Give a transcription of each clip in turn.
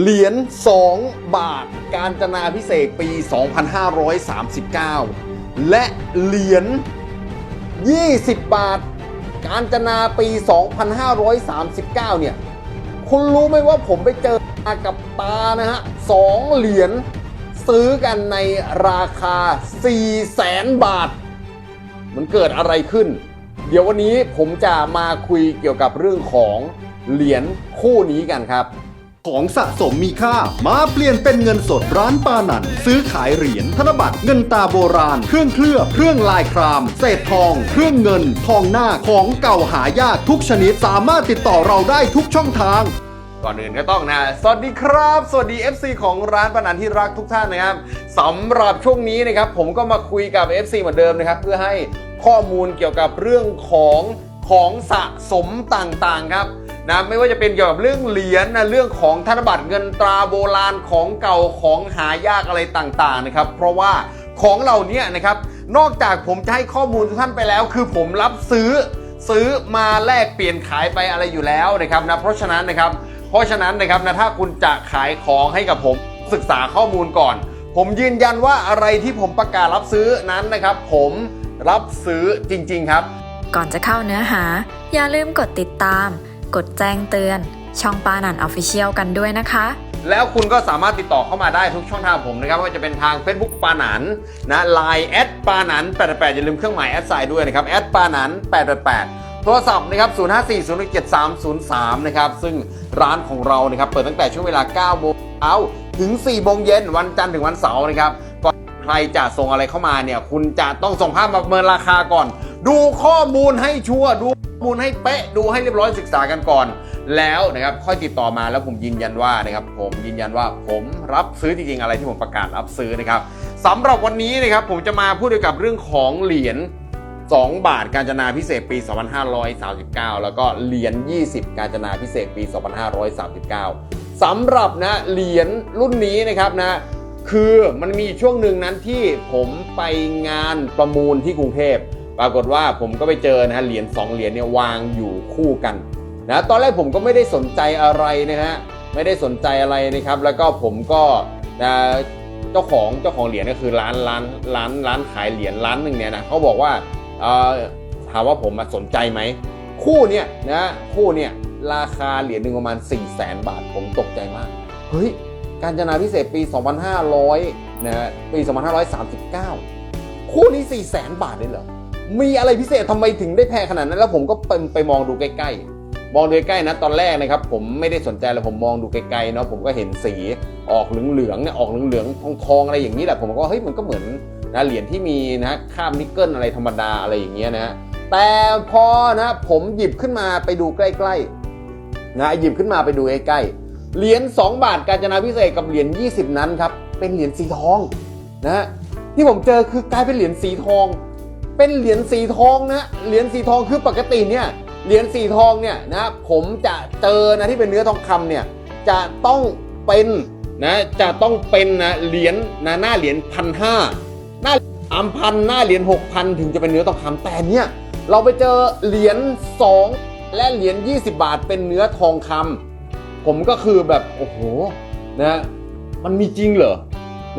เหรียญ2บาทการจนาพิเศษปี 2539 และเหรียญ20 บาท การจนาปี 2539 เนี่ย คุณรู้ไหมว่าผมไปเจอมากับตานะฮะสองเหรียญซื้อกันในราคา4แสนบาท มันเกิดอะไรขึ้น เดี๋ยววันนี้ผมจะมาคุยเกี่ยวกับเรื่องของเหรียญคู่นี้กันครับ ของสะสมมีค่า มาเปลี่ยนเป็นเงินสดร้านปานัน ซื้อขายเหรียญธนบัตรเงินตาโบราณ เครื่องเคลือบเครื่องลายคราม เศษทอง เครื่องเงิน ทองหน้าของเก่าหายากทุกชนิดสามารถติดต่อเราได้ทุกช่องทาง ก่อนอื่นก็ต้องนะ สวัสดีครับ สวัสดี FC ของร้านปานันที่รักทุกท่านนะครับสำหรับช่วงนี้นะครับผมก็มาคุยกับ FC เหมือนเดิมนะครับเพื่อให้ข้อมูลเกี่ยวกับเรื่องของของสะสมต่างๆครับ นะไม่ว่าจะเป็นเกี่ยวกับเรื่องเหรียญนะเรื่องของธนบัตรเงินตราโบราณของเก่าของหายากอะไรต่างๆนะครับเพราะว่าของเหล่านี้นะครับนอกจากผมจะให้ข้อมูลทุกท่านไปแล้ว คือผมรับซื้อซื้อมาแลกเปลี่ยนขายไปอะไรอยู่แล้วนะครับนะเพราะฉะนั้นนะครับเพราะฉะนั้นนะครับนะถ้าคุณจะขายของให้กับผมศึกษาข้อมูลก่อน ผมยืนยันว่าอะไรที่ผมประกาศรับซื้อนั้นนะครับ ผมรับซื้อจริง ๆ ครับ ก่อนจะเข้าเนื้อหา อย่าลืมกดติดตาม กดแจ้งเตือน ช่องปานันออฟฟิเชียลกันด้วยนะคะ แล้วคุณก็สามารถติดต่อเข้ามาได้ทุกช่องทางผมนะครับไม่ว่าจะเป็นทาง Facebook ปาหนันนะไลน์แอดปาหนัน88อย่าลืมเครื่องหมายแอดไซน์ด้วยนะครับแอดปาหนัน888โทรศัพท์นะครับ 05407303 นะครับ ซึ่งร้านของเรานะครับ เปิดตั้งแต่ช่วงเวลา 9 โมงเช้า ถึง 4 โมงเย็น วันจันทร์ถึงวันเสาร์นะครับ ใครจะส่งอะไรเข้ามาเนี่ย คุณจะต้องส่งภาพมาประเมินราคาก่อน ดูข้อมูลให้ชัวร์ดูข้อมูลให้เป๊ะดูให้เรียบร้อยศึกษากันก่อน แล้วนะครับค่อยติดต่อมาแล้วผมยืนยันว่านะครับผมยืนยันว่าผมรับซื้อจริงๆอะไรที่ผมประกาศรับซื้อนะครับสำหรับวันนี้นะครับผมจะมาพูดเกี่ยวกับเรื่องของเหรียญ2 บาทการจนาพิเศษปี 2539 แล้วก็เหรียญ 20 การจนาพิเศษปี 2539 สำหรับนะเหรียญรุ่นนี้นะครับนะ คือมันมีช่วงหนึ่งนั้นที่ผมไปงานประมูลที่กรุงเทพปรากฏว่าผมก็ไปเจอนะฮะเหรียญ2เหรียญเนี่ยวางอยู่คู่กันนะตอนแรกผมก็ไม่ได้สนใจอะไรนะฮะไม่ได้สนใจอะไรนะครับ แล้วก็ผมก็นะเจ้าของเจ้าของเหรียญก็คือร้านร้านร้านร้านขายเหรียญร้านหนึ่งเนี่ยนะเขาบอกว่าถามว่าผมมาสนใจไหมคู่เนี่ยนะคู่เนี่ยราคาเหรียญหนึ่งประมาณ4 0 0แสนบาทผมตกใจมากเฮ้ย การจนาพิเศษปี 2500นะฮะปี 2539 คู่นี้ 4 0 0แสนบาทเลยเหรอ มีอะไรพิเศษทำไมถึงได้แพงขนาดนั้น แล้วผมก็ไปไปมองดูใกล้ๆ มองดูใกล้ๆนะตอนแรกนะครับ ผมไม่ได้สนใจเลยผมมองดูไกลๆเนาะผมก็เห็นสีออกเหลืองๆเนี่ยออกเหลืองๆทองๆอะไรอย่างนี้แหละผมก็เฮ้ยมันก็เหมือนนะเหรียญที่มีนะคราบนิกเกิลอะไรธรรมดาอะไรอย่างเงี้ยนะแต่พอนะผมหยิบขึ้นมาไปดูใกล้ๆนะหยิบขึ้นมาไปดูใกล้ๆ เหรียญ2บาทการจนาพิเศษกับเหรียญ20 นั้นครับเป็นเหรียญสีทองนะที่ผมเจอคือกลายเป็นเหรียญสีทอง เป็นเหรียญสีทองนะเหรียญสีทองคือปกติเนี่ยเหรียญสีทองเนี่ยนะผมจะเจอนะที่เป็นเนื้อทองคำเนี่ยจะต้องเป็นนะจะต้องเป็นนะเหรียญนะหน้าเหรียญพันห้าหน้าสามพันหน้าเหรียญหกพันถึงจะเป็นเนื้อทองคำแต่เนี่ยเราไปเจอเหรียญสองและเหรียญ20 บาทเป็นเนื้อทองคำ ผมก็คือแบบโอ้โหนะมันมีจริงเหรอ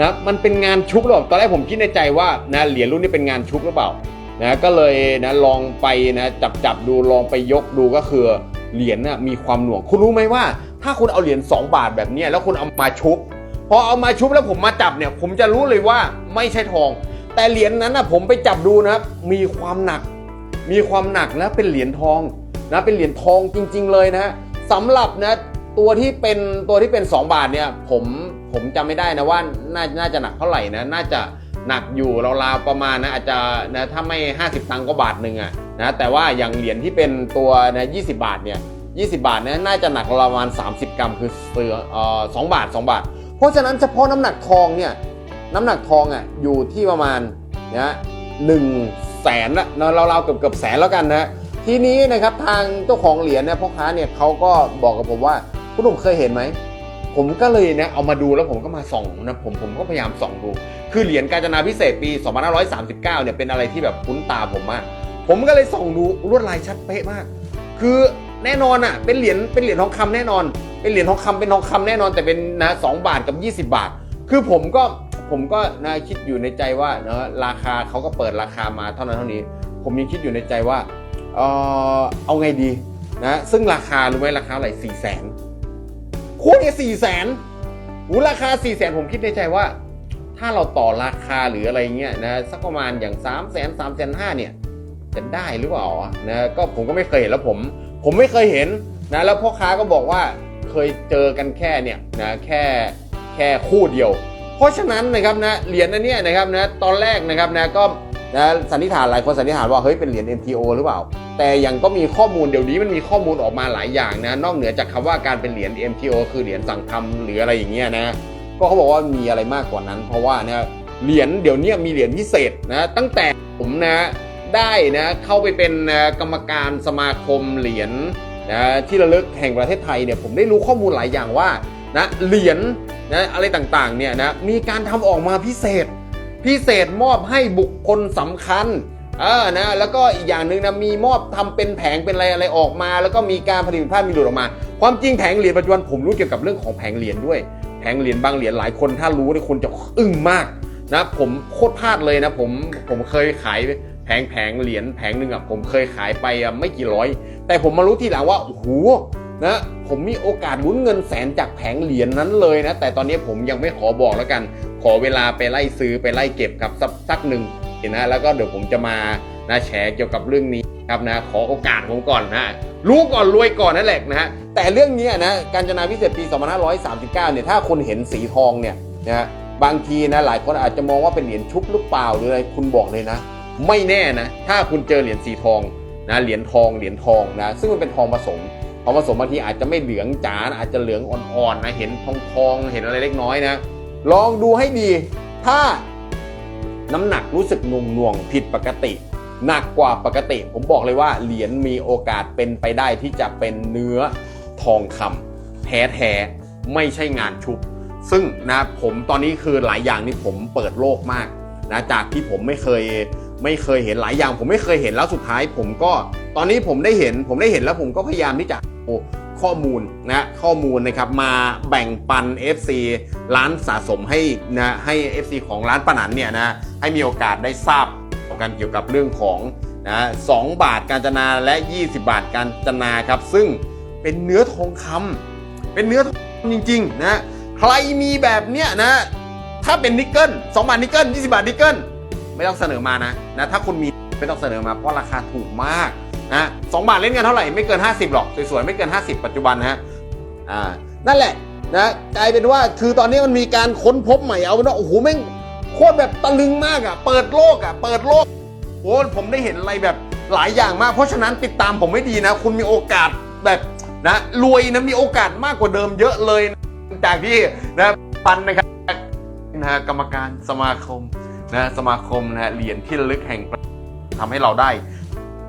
นะมันเป็นงานชุบหรือเปล่าตอนแรกผมคิดในใจว่านะเหรียญรุ่นนี้เป็นงานชุบหรือเปล่านะก็เลยนะลองไปนะจับจับดูลองไปยกดูก็คือเหรียญน่ะมีความหน่วง คุณรู้ไหมว่า ถ้าคุณเอาเหรียญ2บาทแบบนี้แล้วคุณเอามาชุบพอเอามาชุบแล้วผมมาจับเนี่ย ผมจะรู้เลยว่าไม่ใช่ทอง แต่เหรียญนั้นนะผมไปจับดูนะครับมีความหนัก มีความหนักและเป็นเหรียญทองนะเป็นเหรียญทองจริง ๆ เลยนะสำหรับนะ ตัวที่เป็นตัวที่เป็น 2 บาทเนี่ยผมผมจำไม่ได้นะว่าน่าน่าจะหนักเท่าไหร่นะน่าจะหนักอยู่ราวๆประมาณนะอาจจะนะถ้าไม่ 50 ตังค์ก็บาทหนึ่งอะนะแต่ว่าอย่างเหรียญที่เป็นตัวนะ20 บาทเนี่ย20 บาทเนี่ยน่าจะหนักประมาณ 30 กรัมคือเสือเอ่อสองบาท 2 บาท เพราะฉะนั้นเฉพาะน้ำหนักทองเนี่ยน้ำหนักทองอะอยู่ที่ประมาณนะหนึ่งแสนละเนอะเราๆเกือบเกือบแสนแล้วกันนะทีนี้นะครับทางเจ้าของเหรียญเนี่ยพ่อค้าเนี่ยเขาก็บอกกับผมว่า คุณหนุ่มเคยเห็นไหม ผมก็เลยเนะเอามาดูแล้วผมก็มาส่องนะผมผมก็พยายามส่องดู คือเหรียญกาญจนาพิเศษปี 2539 เนี่ยเป็นอะไรที่แบบคุ้นตาผมมาก ผมก็เลยส่องดูลวดลายชัดเป๊ะมาก คือแน่นอนอะเป็นเหรียญเป็นเหรียญทองคำแน่นอน เป็นเหรียญทองคำเป็นทองคำแน่นอนแต่เป็นนะสบาทกับ 20 บาท คือผมก็ผมก็นะคิดอยู่ในใจว่าเนะราคาเขาก็เปิดราคามาเท่านั้นเท่านี้ ผมยังคิดอยู่ในใจว่าเออเอาไงดีนะซึ่งราคารู้ไหมราคาอะไรสี่แสน คูณเนี่ยสี่แสนหูราคาสี่แสนผมคิดในใจว่า ถ้าเราต่อราคาหรืออะไรเงี้ยนะสักประมาณอย่าง3ามแสนสามแสนห้าเนี่ยจะได้หรือเปล่านะก็ผมก็ไม่เคยเห็นแล้วผม ผมไม่เคยเห็นนะแล้วพ่อค้าก็บอกว่าเคยเจอกันแค่เนี่ยนะแค่แค่คู่เดียว เพราะฉะนั้นนะครับนะเหรียญอันเนี้ยนะครับนะตอนแรกนะครับนะก็ นะสันนิษฐานหลายคนสันนิษฐานว่าเฮ้ยเป็นเหรียญ NTO หรือเปล่า แต่ยังก็มีข้อมูลเดี๋ยวนี้มันมีข้อมูลออกมาหลายอย่างนะ นอกเหนือจากคำว่าการเป็นเหรียญ MTO คือเหรียญสั่งทำหรืออะไรอย่างเงี้ยนะ ก็เขาบอกว่ามีอะไรมากกว่านั้น เพราะว่าเนี่ยเหรียญเดี๋ยวนี้มีเหรียญพิเศษนะตั้งแต่ผมนะได้นะเข้าไปเป็นนะกรรมการสมาคมเหรียญนะที่ระลึกแห่งประเทศไทยเนี่ยผมได้รู้ข้อมูลหลายอย่างว่านะเหรียญนะอะไรต่างๆเนี่ยนะมีการทำออกมาพิเศษ พิเศษมอบให้บุคคลสำคัญเออนะแล้วก็อีกอย่างหนึ่งนะมีมอบทำเป็นแผงเป็นอะไรอะไรออกมา แล้วก็มีการผลิตภาพมีหลุดออกมา ความจริงแผงเหรียญปัจจุบันผมรู้เกี่ยวกับเรื่องของแผงเหรียญด้วย แผงเหรียญบางเหรียญหลายคนถ้ารู้เนี่ยคนจะอึ้งมากนะผมโคตรพลาดเลยนะผมผมเคยขายแผงแผงเหรียญแผงหนึ่งอะผมเคยขายไปไม่กี่ร้อย แต่ผมมารู้ทีหลังว่าโอ้โหนะผมมีโอกาสลุ้นเงินแสนจากแผงเหรียญนั้นเลยนะแต่ตอนนี้ผมยังไม่ขอบอกแล้วกัน ขอเวลาไปไล่ซื้อไปไล่เก็บครับสักสักหนึ่งนะแล้วก็เดี๋ยวผมจะมานะแชร์เกี่ยวกับเรื่องนี้ครับนะขอโอกาสผมก่อนนะรู้ก่อนรวยก่อนนั่นแหละนะฮะแต่เรื่องนี้นะการจนาพิเศษปี 2539 เนี่ยถ้าคนเห็นสีทองเนี่ยนะบางทีนะหลายคนอาจจะมองว่าเป็นเหรียญชุบหรือเปล่าหรืออะไรคุณบอกเลยนะ ไม่แน่นะถ้าคุณเจอเหรียญสีทองนะเหรียญทองเหรียญทองนะซึ่งมันเป็นทองผสมทองผสมบางทีอาจจะไม่เหลืองจ๋านอาจจะเหลืองอ่อนๆนะเห็นทองทองเห็นอะไรเล็กน้อยนะ ลองดูให้ดี ถ้าน้ำหนักรู้สึกหน่งน่วงผิดปกติ หนักกว่าปกติ ผมบอกเลยว่าเหรียญมีโอกาสเป็นไปได้ที่จะเป็นเนื้อทองคำแท้แท้ๆไม่ใช่งานชุบ ซึ่งนะผมตอนนี้คือหลายอย่างนี่ผมเปิดโลกมากนะจากที่ผมไม่เคยไม่เคยเห็นหลายอย่าง ผมไม่เคยเห็นแล้วสุดท้าย ผมก็ตอนนี้ผมได้เห็น ผมได้เห็นแล้วผมก็พยายามที่จะ ข้อมูลนะข้อมูลนะครับมาแบ่งปัน FC ร้านสะสมให้นะให้ FC ของร้านปนันเนี่ยนะให้มีโอกาสได้ทราบกันเกี่ยวกับเรื่องของนะสองบาทการจนาและ 20 บาทการจนาครับ ซึ่งเป็นเนื้อทองคำเป็นเนื้อทองคำจริงๆนะใครมีแบบเนี้ยนะถ้าเป็นนิกเกิล2บาทนิกเกิล20 บาทนิกเกิลไม่ต้องเสนอมานะนะถ้าคุณมีไม่ต้องเสนอมาเพราะราคาถูกมาก นะสองบาทเล่นกันเท่าไหร่ ไม่เกิน 50 หรอก สวยๆ ไม่เกิน 50 ปัจจุบันนะฮะอ่านั่นแหละนะกลายเป็นว่าคือตอนนี้มันมีการค้นพบใหม่เอาเป็นว่าโอ้โหแม่งโคตรแบบตะลึงมากอะ่ะเปิดโลกอะ่ะเปิดโลกโอ้ผมได้เห็นอะไรแบบหลายอย่างมาก เพราะฉะนั้นติดตามผมไม่ดีนะ คุณมีโอกาสแบบนะรวยนะมีโอกาสมากกว่าเดิมเยอะเลยนะจากที่นะปันนะครับนะกรรมการสมาคมนะสมาคมนะเหรียญที่ลึกแห่งประทำให้เราได้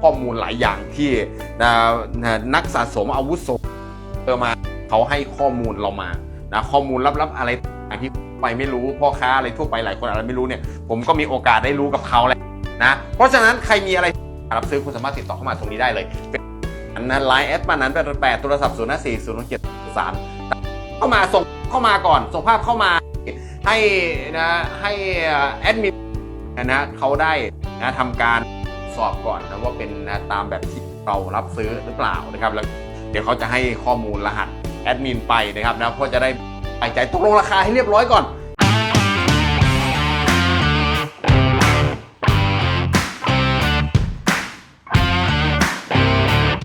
ข้อมูลหลายอย่างที่นะนะนักสะสมอาวุโสเจอมาเขาให้ข้อมูลเรามานะข้อมูลลับๆอะไรที่ไปไม่รู้พ่อค้าอะไรทั่วไปหลายคนอะไรไม่รู้เนี่ยผมก็มีโอกาสได้รู้กับเขาแหละนะเพราะฉะนั้นใครมีอะไรรับซื้อคุณสามารถติดต่อเข้ามาตรงนี้ได้เลยนอันนั้นไลน์แอดมานั้นแปดแปดโทรศัพท์ศูนย์ห้าสี่ศูนย์เจ็ดสามเข้ามาส่งเข้ามาก่อน ส่งภาพเข้ามาให้นะให้แอดมินนะเขาได้นะทำการ สอบก่อนนะว่าเป็นนะตามแบบที่เรารับซื้อหรือเปล่านะครับ แล้วเดี๋ยวเขาจะให้ข้อมูลรหัสแอดมินไปนะครับนะเพื่อจะได้ไปใจตกลงราคาให้เรียบร้อยก่อน